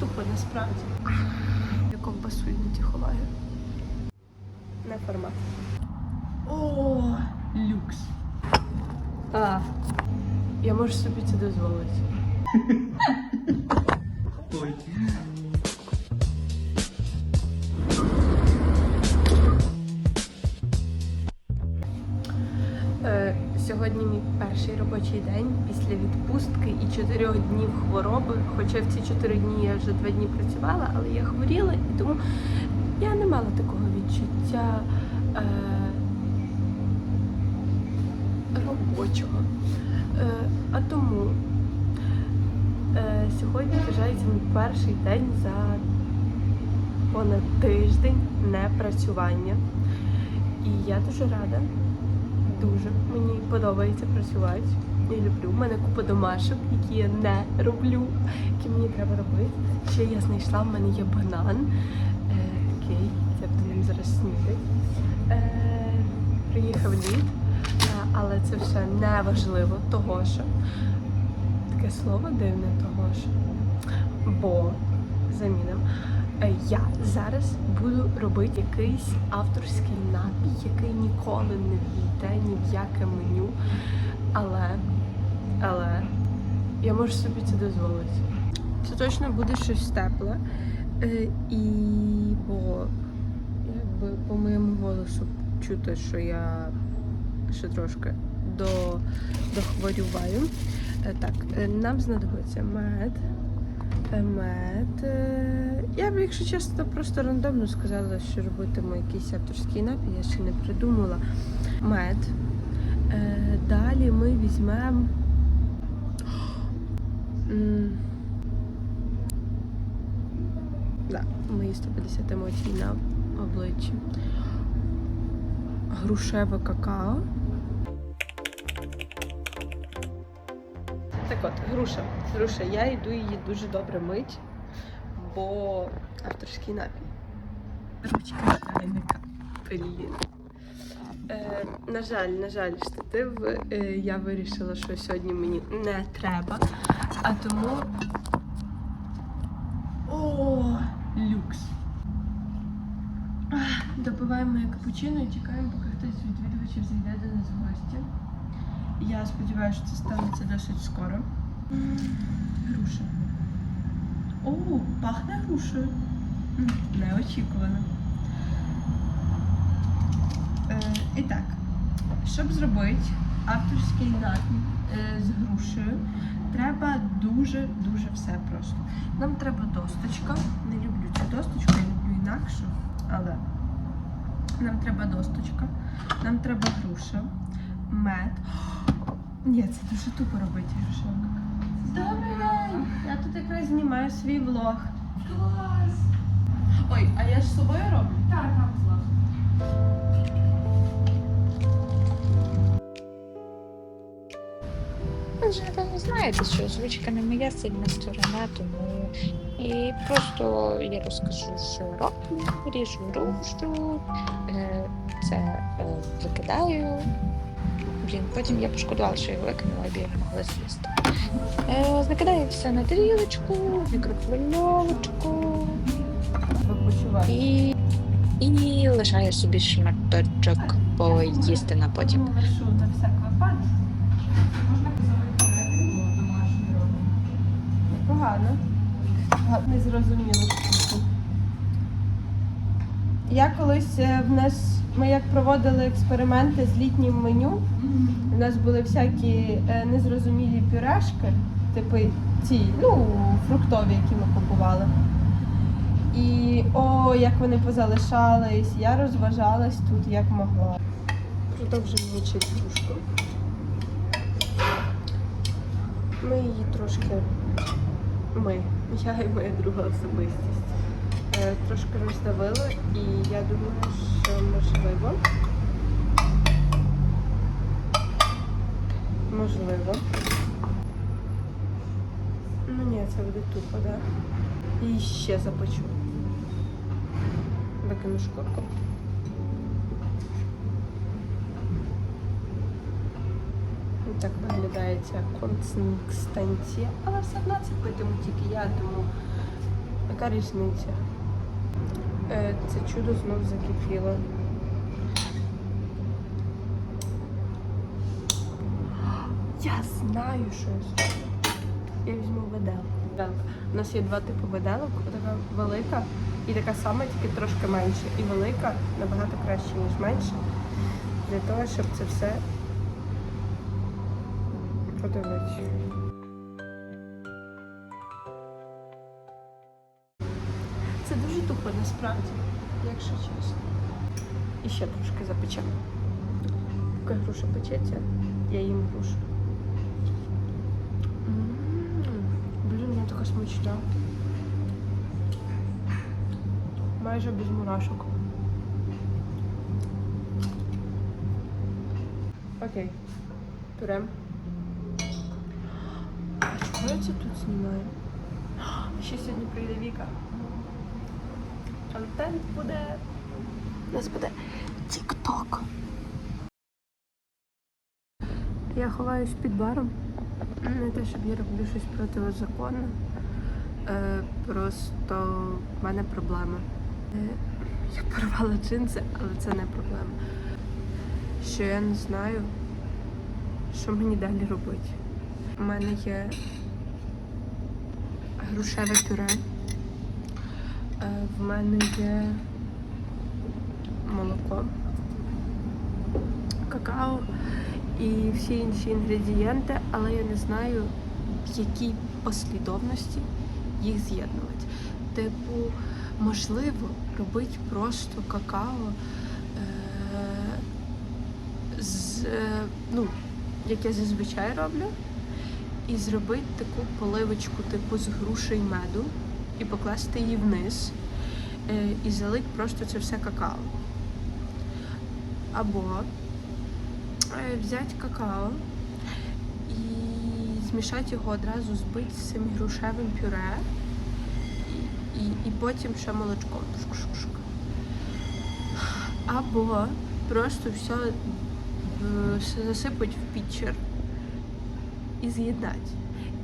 тупо насправді. Я ковбасу не ховаю. Не формат. О, люкс. А, я можу собі це дозволити. перший робочий день після відпустки і чотирьох днів хвороби. Хоча в ці чотири дні я вже два дні працювала, але я хворіла і тому я не мала такого відчуття е, робочого. Е, а тому е, сьогодні вважається мій перший день за понад тиждень непрацювання. І я дуже рада. Дуже мені подобається працювати. Я люблю. У мене купа домашок, які я не роблю, які мені треба робити. Ще я знайшла, в мене є банан. Е, такий, це будемо зараз снідати. Е, приїхав лід, е, але це все не важливо, того що таке слово дивне, того що. Бо замінимо. Е, Я зараз буду робити якийсь авторський напій, який ніколи не війде ні в яке меню. Але, але я можу собі це дозволити. Це точно буде щось тепле. Е, І бо якби по моєму голосу чути, що я ще трошки до, дохворюваю. Е, Так, нам знадобиться мед. Мед. Е, Я б, якщо чесно, просто рандомно сказала, що робитиму якийсь авторський напій, я ще не придумала. Мед. Е, Далі ми візьмемо. Да, мої 150 емоцій на обличчі. Грушеве какао. От, груша. Груша, я йду її дуже добре мить, бо авторський напій. Ручка чайника. Блін. Е, на жаль, на жаль, штатив е, я вирішила, що сьогодні мені не треба. А тому. О, люкс. Допиваємо капучино і чекаємо, поки хтось з відвідувачів зайде до нас в гості. Я сподіваюся, що це станеться досить скоро. Груша. О, пахне грушею. Неочікувано. Е, і так, щоб зробити авторський напій е, з грушею, треба дуже-дуже все просто. Нам треба досточка. Не люблю цю досточку, я люблю інакшу, але нам треба досточка, нам треба груша, мед. Ні, це дуже тупо робити грушок. Добрий день! Я тут якраз знімаю свій влог. Клас! Ой, а я ж з собою роблю? Так, там зло. Ви знаєте, що озвучка не моя сильна сторона, тому і просто я розкажу, що роблю, ріжу рушу, е, це е, викидаю. Блін, потім я пошкодувала, що я викинула, бо я не могла з'їсти. Е, закидаю все на тарілочку, Ви і, і лишаю собі шматочок поїсти на потім. Ну, що, на Я колись е, в нас ми як проводили експерименти з літнім меню. У нас були всякі е, незрозумілі пюрешки, типу ці, ну, фруктові, які ми купували. І о, як вони позалишались, я розважалась тут як могла. Продовжуємо мучити кружку. Ми її трошки. Ми, я і моя друга особистість. Е, Трошки роздавили, і я думаю, що можливо. Можливо. Ну ні, це буде тупо, так? Да? І ще запечу. Викину шкурку. Так виглядає ця консистенція. Але все одно це питиму тільки я, тому яка різниця? Е, це чудо знов закипіло. Я знаю, що я візьму виделку. У нас є два типи виделок. Така велика і така сама, тільки трошки менше. І велика набагато краще, ніж менша. Для того, щоб це все подивитися. Тупо насправді, якщо чесно. І ще трошки запечемо. Поки груша печеться, я їм грушу. Блін, вона така смачна. Майже без мурашок. Окей. Берем. А чого я це тут знімаю? Ще сьогодні прийде Віка. Контент буде. У нас буде Тік-Ток. Я ховаюсь під баром. Не те, щоб я роблю щось протизаконне. Е, просто в мене проблема. Е, я порвала джинси, але це не проблема. Що я не знаю, що мені далі робити. У мене є грушеве пюре. Е, В мене є молоко, какао і всі інші інгредієнти, але я не знаю, в якій послідовності їх з'єднувати. Типу, можливо, робити просто какао е- з, е, ну, як я зазвичай роблю, і зробити таку поливочку типу з груші і меду, і покласти її вниз, е, і залить просто це все какао. Або е, взяти какао і змішати його одразу збити з цим грушевим пюре, і, і, і потім ще молочком. Або просто все засипати в пітчер і з'їдати.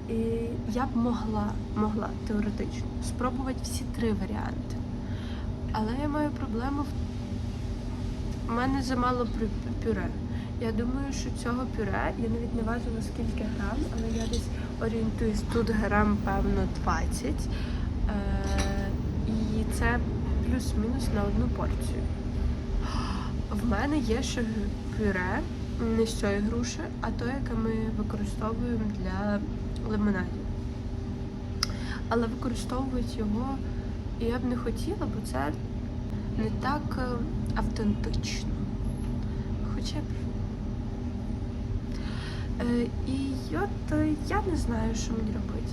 І я б могла, могла теоретично спробувати всі три варіанти. Але я маю проблему в мене замало пюре. Я думаю, що цього пюре я навіть не важила скільки грам, але я десь орієнтуюсь тут грам, певно, 20. Е- і це плюс-мінус на одну порцію. В мене є ще пюре не з цієї груші, а то, яке ми використовуємо для лимонадів. Але використовувати його я б не хотіла, бо це не так е, автентично. Хоча б. Е, і от е, я не знаю, що мені робити.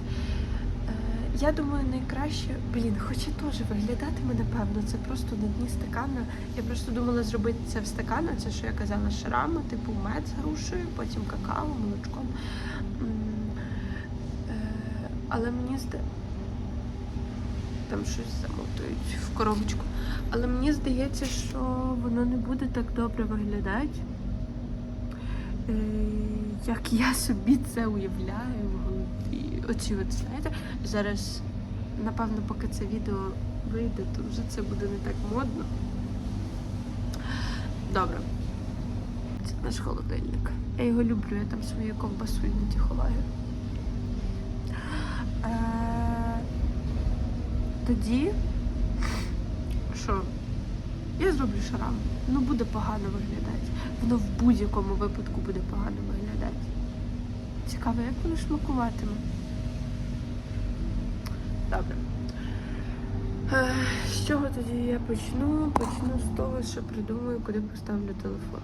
Я думаю, найкраще, блін, хоче теж виглядатиме, напевно, це просто на дні стакана. Я просто думала зробити це в стакана, це що я казала, шарами, типу мед з грушею, потім какао, молочком. Але мені здається, там щось замотують в коробочку. Але мені здається, що воно не буде так добре виглядати, е, як я собі це уявляю в голові. Оці от, знаєте, зараз, напевно, поки це відео вийде, то вже це буде не так модно. Добре. Це наш холодильник. Я його люблю, я там свою ковбасу іноді ховаю. Е, Тоді що? Я зроблю шрам. Ну буде погано виглядати. Воно в будь-якому випадку буде погано виглядати. Цікаво, як воно смакуватиме. Добре. Е, З чого тоді я почну? Почну з того, що придумаю, куди поставлю телефон.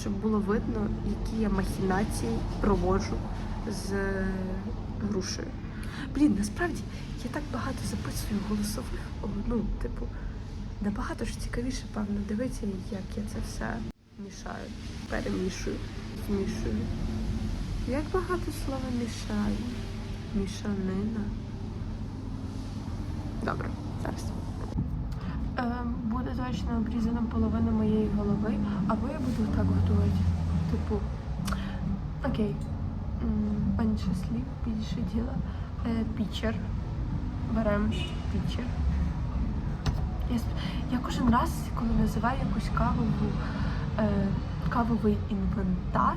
Щоб було видно, які я махінації проводжу з грушею. Блін, насправді я так багато записую голосових, ну, типу, набагато ж цікавіше, певно, дивитися, як я це все мішаю, перемішую, змішую. Як багато слова мішаю? Мішанина. Добре, зараз. Ем, буде точно обрізана половина моєї голови, або я буду так готувати. Типу, окей. Менше слів, більше діла. Е, Пічер. беремо пічер. Я, кожен раз, коли називаю якусь кавову, е, кавовий інвентар,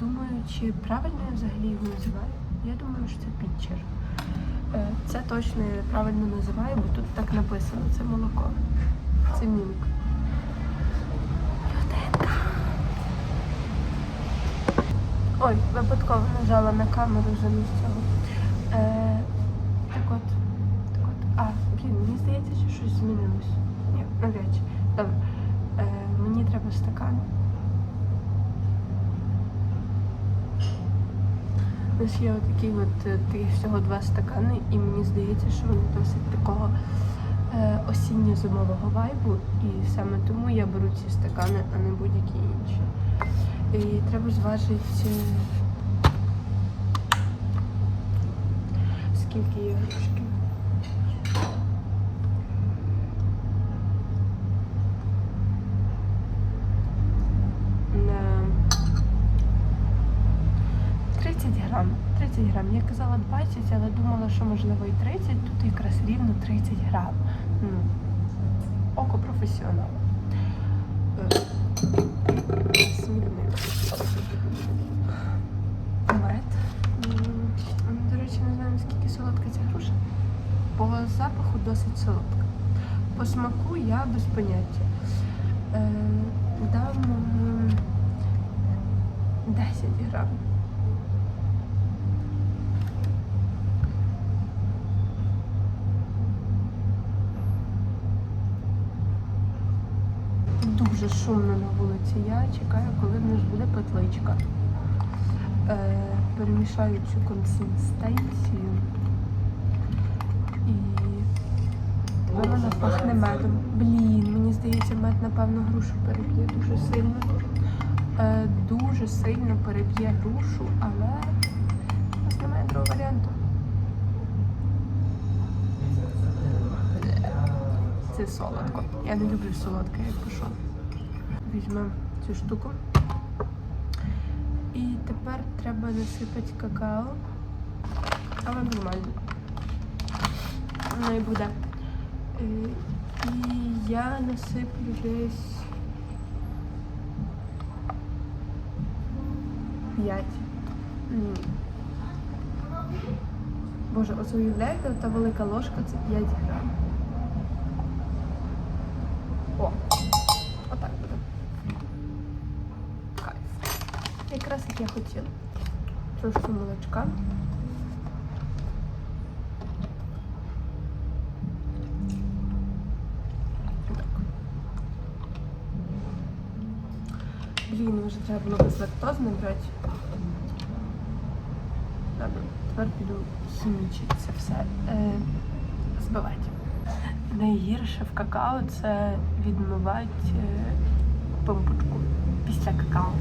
думаю, чи правильно я взагалі його називаю. Я думаю, що це пітчер. Е, це точно я правильно називаю, бо тут так написано. Це молоко. Це мілк. Ой, випадково нажала на камеру замість цього. Е, так от. Так от. А, блін, мені здається, що щось змінилось. Ні, навряд чи. Добре. Е, мені треба стакан. У нас є отакі от е, таких всього два стакани, і мені здається, що вони досить такого е, осінньо-зимового вайбу. І саме тому я беру ці стакани, а не будь-які. І треба зважити, е, скільки є грушки. На 30 грам. 30 грам. Я казала 20, але думала, що можливо і 30. Тут якраз рівно 30 грам. Ну, око професіонала. Смітник. Мед. До речі, не знаю, наскільки солодка ця груша. По запаху досить солодка. По смаку я без поняття. Е, Дам 10 грам. Дуже шумно на вулиці. Я чекаю, коли в нас буде петличка. Е, перемішаю цю консистенцію. І тепер вона пахне медом. Блін, мені здається, мед, напевно, грушу переб'є дуже сильно. Е, дуже сильно переб'є грушу, але у нас немає другого варіанту. Це солодко. Я не люблю солодке, як пишу. Візьмемо цю штуку. І тепер треба насипати какао. Але нормально. Воно і буде. Е, І я насиплю десь 5. Боже, оце уявляєте, та велика ложка це 5 грам. О, отак буде. Кайф. Якраз як я хотіла. Трошки молочка. Блін, може треба було безлактозне брати. Добре, тепер піду хімічити це все. Е, збивати. Найгірше в какао це відмивати е, пампушку після какао.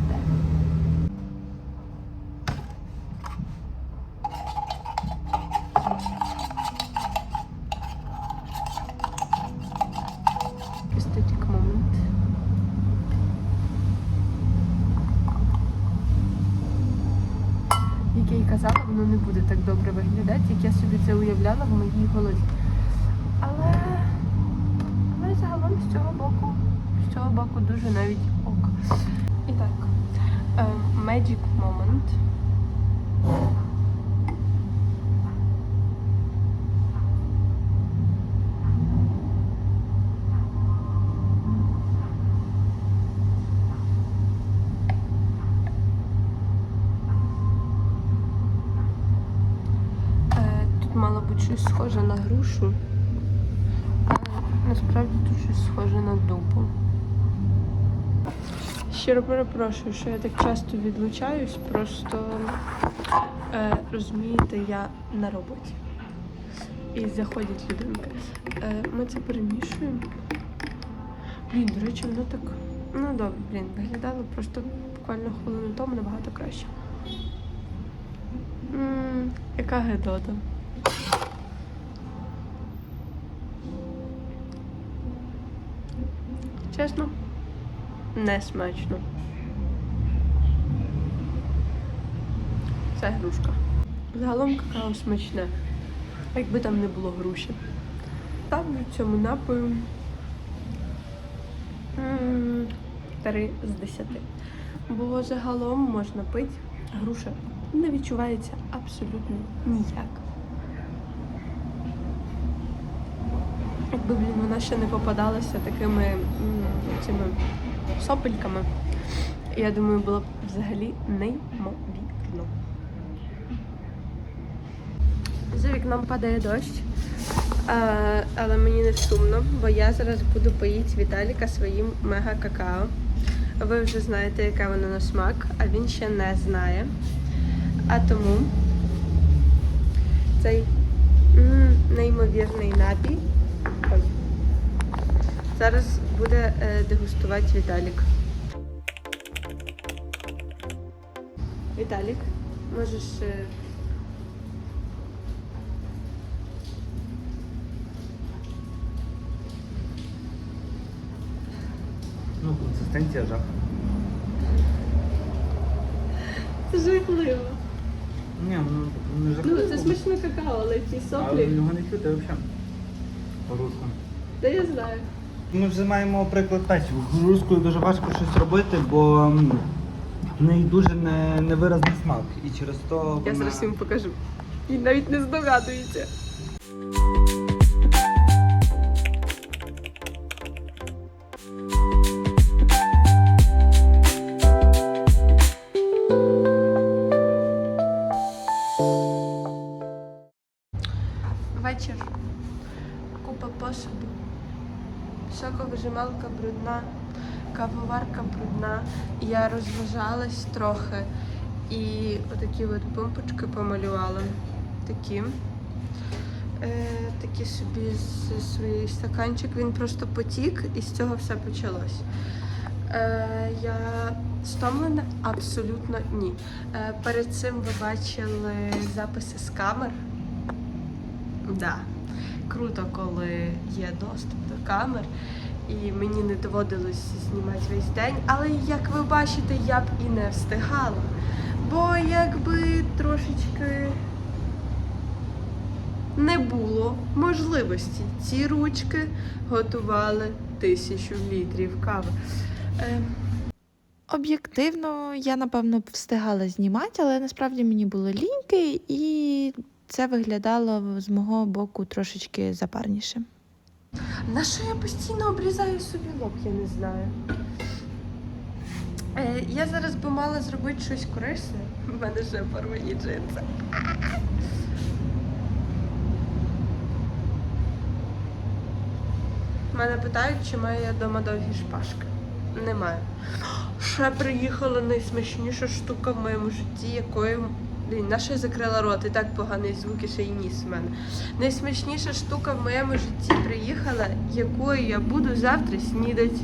Бути щось схоже на грушу. А насправді тут щось схоже на дупу. Щиро перепрошую, що я так часто відлучаюсь, просто е, розумієте, я на роботі. І заходять людинки. Е, ми це перемішуємо. Блін, до речі, воно так. Ну добре, блін, виглядало просто буквально хвилину тому набагато краще. М, яка гедота. Чесно, не смачно. Це грушка. Загалом какао смачне. якби там не було груші. Ставлю цьому напою м, три з десяти. Бо загалом можна пити, груша не відчувається абсолютно ніяк. Блін, вона ще не попадалася такими цими сопельками, я думаю, було б взагалі неймовірно. За вікном падає дощ, але мені не сумно, бо я зараз буду поїти Віталіка своїм мега какао. Ви вже знаєте, яке воно на смак, а він ще не знає. А тому цей неймовірний напій. Зараз буде е, дегустувати Віталік. Віталік, можеш. е, Ну, консистенція жах. Це жахливо. Ні, ну не Ну, це смачне какао, але ті Але соплі. його не чути взагалі. Грушку. Та я знаю. Ми вже маємо приклад печива. Рускою дуже важко щось робити, бо м, в неї дуже не, невиразний смак. І через то Я вона... зараз всім покажу. І навіть не здогадується. Я розважалась трохи. І отакі от помпочки помалювала. Такі. Е, такі собі свій стаканчик. Він просто потік і з цього все почалось. Е, я стомлена? Абсолютно ні. Е, перед цим ви бачили записи з камер. Да. Круто, коли є доступ до камер. І мені не доводилось знімати весь день, але як ви бачите, я б і не встигала. Бо якби трошечки не було можливості. Ці ручки готували тисячу літрів кави. Е, Об'єктивно, я напевно б встигала знімати, але насправді мені було ліньки, і це виглядало з мого боку трошечки запарніше. На що я постійно обрізаю собі лоб, я не знаю. Е, я зараз би мала зробити щось корисне. У мене вже порвані джинси. Мене питають, чи маю я вдома довгі шпажки. Немає. Ще приїхала найсмачніша штука в моєму житті, якою. Блін, на що я закрила рот? І так поганий звук і ще й ніс в мене. Найсмачніша штука в моєму житті приїхала, якою я буду завтра снідати.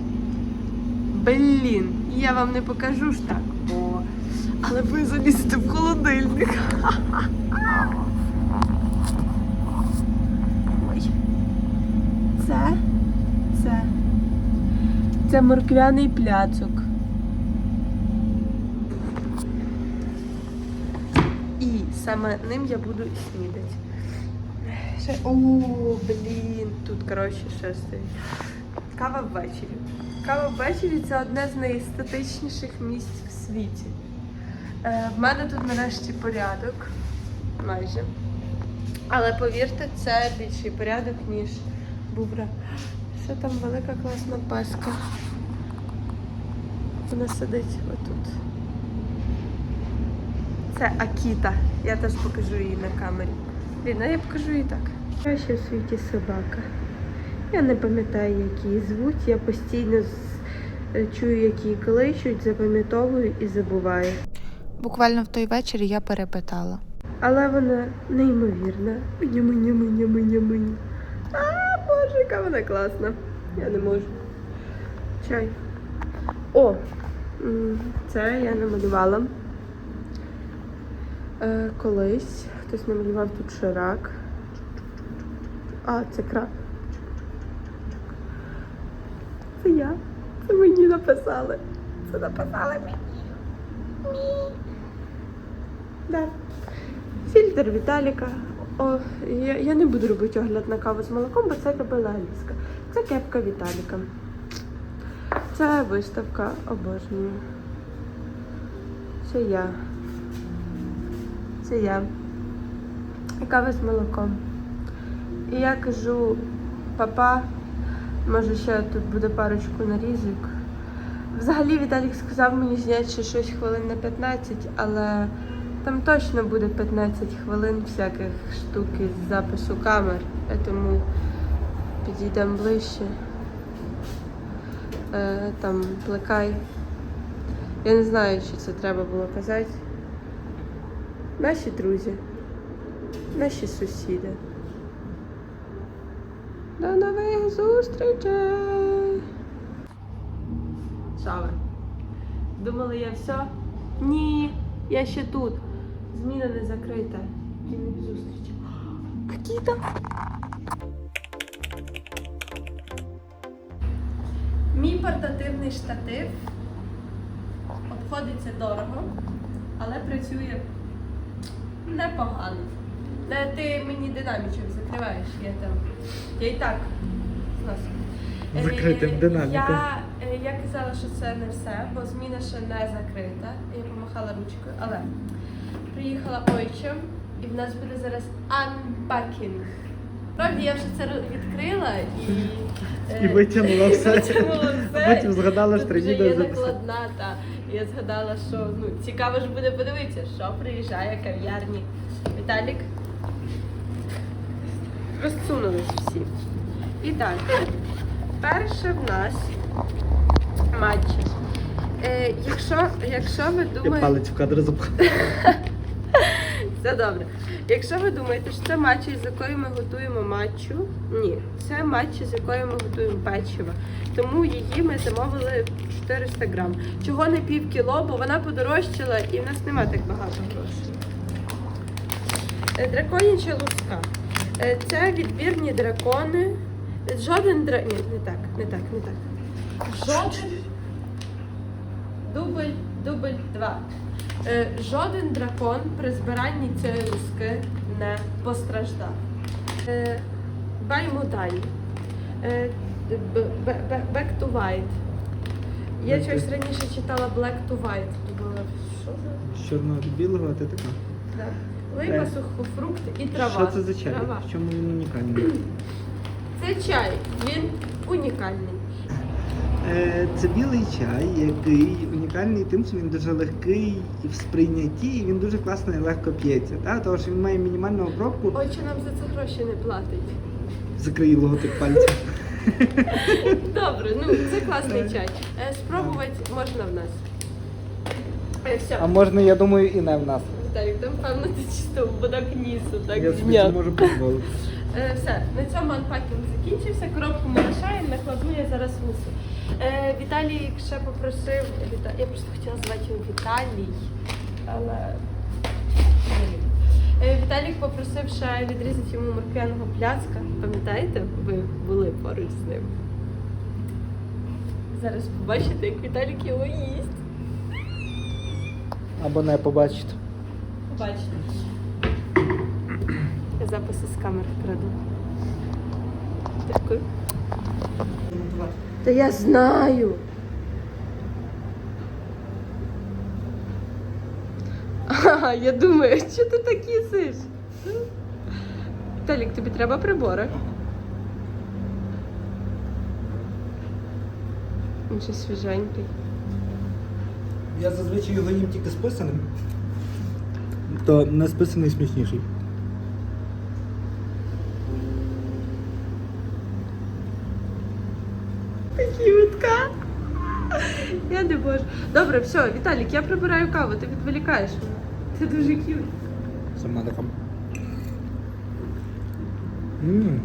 Блін, я вам не покажу ж так, бо. Але ви залізете в холодильник. Це. Це. Це морквяний пляцок. І саме ним я буду снідати. Ще... О, блін, тут, коротше, ще стоїть. Кава ввечері. Кава ввечері це одне з найестетичніших місць в світі. Е, в мене тут нарешті порядок. Майже. Але повірте, це більший порядок, ніж був. ра- Що там велика класна паска. Вона сидить отут. Це Акіта. Я теж покажу її на камері. Блін, а я покажу її так. Краща в світі собака. Я не пам'ятаю, як її звуть. Я постійно е, чую, як її кличуть, запам'ятовую і забуваю. Буквально в той вечір я перепитала. Але вона неймовірна. Мені, мені, мені, мені, мені. А, боже, яка вона класна. Я не можу. Чай. О! Це я намалювала. Е, колись хтось намалював тут ширак. А, це краб. Це я. Це мені написали. Це написали мені. Мі. Да. Фільтр Віталіка. О, я, я не буду робити огляд на каву з молоком, бо це робила Аліска. Це кепка Віталіка. Це виставка обожнюю. Це я. Це я. І кава з молоком. І я кажу, папа, може ще тут буде парочку нарізок. Взагалі Віталік сказав мені зняти ще щось хвилин на 15, але там точно буде 15 хвилин всяких штук із запису камер, тому підійдемо ближче. Е, там плекай. Я не знаю, чи це треба було казати. Наші друзі, наші сусіди. До нових зустрічей! Шавер. Думали, я все? Ні, я ще тут. Зміна не закрита. До нових зустрічей. Мій портативний штатив обходиться дорого, але працює непогано. Е, Ти мені динамічок закриваєш, я там. Я і так зносу. Е, Закритим динаміком. Я, е, я казала, що це не все, бо зміна ще не закрита. Я помахала ручкою, але приїхала ойчим, і в нас буде зараз unpacking. Правді, я вже це відкрила і, е, І витягнула все. витягнула А все. потім згадала, що Тут вже треба є записати. накладна, та я згадала, що ну цікаво ж буде подивитися, що приїжджає кав'ярні. Віталік. Розсунулись всі. І так, перше в нас матчі. Е, якщо, якщо ви Я думаєте. палець в кадр запхав. Все добре. Якщо ви думаєте, що це матчі, з якої ми готуємо матчу, ні, це матчі, з якої ми готуємо печиво. Тому її ми замовили 400 грам. Чого не пів кіло, бо вона подорожчала і в нас нема так багато грошей. Е, Драконяча луска. Е, Це відбірні дракони. Жоден дра... Ні, не так, не так, не так. Жоден. Дубль, дубль два. Е, Жоден дракон при збиранні цієї луски не постраждав. Е, Баймудай. Е, б- б- б- Back to White. Я щось раніше читала Black to White. Думала, що за З чорного до білого, а ти така. да. Липа, Е, сухофрукти і трава. Що це за чай? Трава. В чому він унікальний? Це чай. Він унікальний. Е, Це білий чай, який унікальний тим, що він дуже легкий і в сприйнятті, і він дуже класно і легко п'ється. Та? Тому що він має мінімальну обробку, Очі нам за це гроші не платить. закриє логотип пальцем. Добре, ну це класний чай. Е, Спробувати можна в нас. Е, Все. А можна, я думаю, і не в нас. Віталік, там певно ти чисто в бодок нісу, так Я собі це зняв. можу дозволити. Е, Все, на цьому анпакінг закінчився. Коробку ми лишаємо, накладу я зараз внесу. Е, Віталій ще попросив. Віта... Я просто хотіла звати його Віталій, але. Е, Віталік попросив ще відрізати йому морквяного пляцка. Пам'ятаєте, ви були поруч з ним. Зараз побачите, як Віталік його їсть. Або не побачите. Побачите. Записи з камер краду. Дякую. Та я знаю. Ага, я думаю, що ти так їсиш? Талік, тобі треба прибори. Він ще свіженький. Я зазвичай його їм тільки списаним. То не списаний смачніший. Добре, все, Віталік, я прибираю каву, ти відволікаєш мене. Ти дуже к'ют. Сама така. Ммм.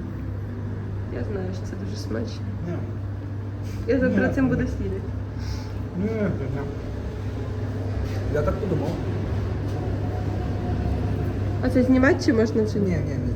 Я знаю, що це дуже смачно. Я завтра цим буду снідати. Я так подумав. А це знімати чи можна вже Ні, ні, не